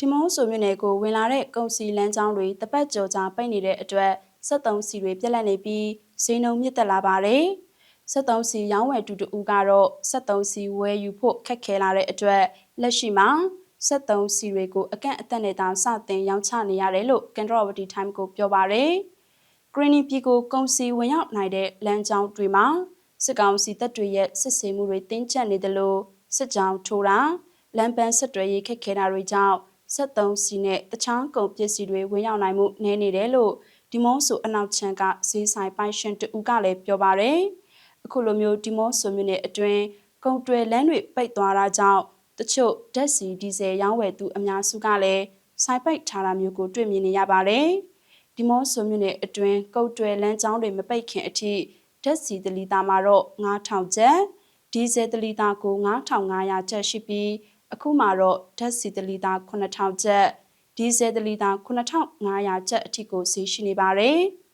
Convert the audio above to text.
ဒီမော့ဆိုမြို့နယ်ကိုဝင်လာတဲ့ကုန်စည်လမ်းကြောင်းတွေတပတ်ကျော်ကြာပိတ်နေတဲ့အတွက်73စီတွေပြက်လက်နေပြီးဈေးနှုန်းမြင့်တက်လာပါတယ်။73စီရောင်းဝယ်တူတူကတော့73စီဝယ်ယူဖို့ခက်ခဲလာတဲ့အတွက်လက်ရှိမှာ73စီတွေကိုအကန့်အသတ်နဲ့တောင်စတင်ရောင်းချနေရတယ်လို့ကန်ဒရဝတီ time ကိုပြောပါတယ်။ Greening ပြည်ကိုကုန်စည်ဝင်ရောက်နိုင်တဲ့လမ်းကြောင်းတွေမှာစစ်ကောင်စီတပ်တွေရဲ့စစ်ဆေးမှုတွေတင်းကျပ်နေတယ်လို့စစ်ကြောင်းထိုးတာလမ်းပန်းဆက်တွဲရေးခက်ခဲတာတွေကြောင့် 73စီနဲ့တခြားကုန်ပစ္စည်းတွေဝင်ရောက်နိုင်မှုနည်းနေတယ်လို့ဒီမော့ဆိုအနောက်ချမ်းကဈေးဆိုင်ပိုင်ရှင်တူကလည်းပြောပါတယ်။အခုလိုမျိုးဒီမော့ဆိုမြို့နယ်အတွင်းကုန်တွယ်လမ်းတွေပိတ်သွားတာကြောင့်တချို့ဓာတ်ဆီဒီဇယ်ရောင်းဝယ်သူအများစုကလည်းဆိုင်ပိတ်ထားတာမျိုးကိုတွေ့မြင်နေရပါတယ်။ဒီမော့ဆိုမြို့နယ်အတွင်းကုန်တွယ်လမ်းကြောင်းတွေမပိတ်ခင်အထိဓာတ်ဆီတလီတာမှာတော့9000ကျပ်ဒီဇယ်တလီတာကို9500ကျပ်ရှိပြီး အခုမှတော့ဓာတ်ဆီတလီတာ9000ကျပ်ဒီဇယ်တလီတာ9500ကျပ်အထိကိုဈေးရှိနေပါတယ်။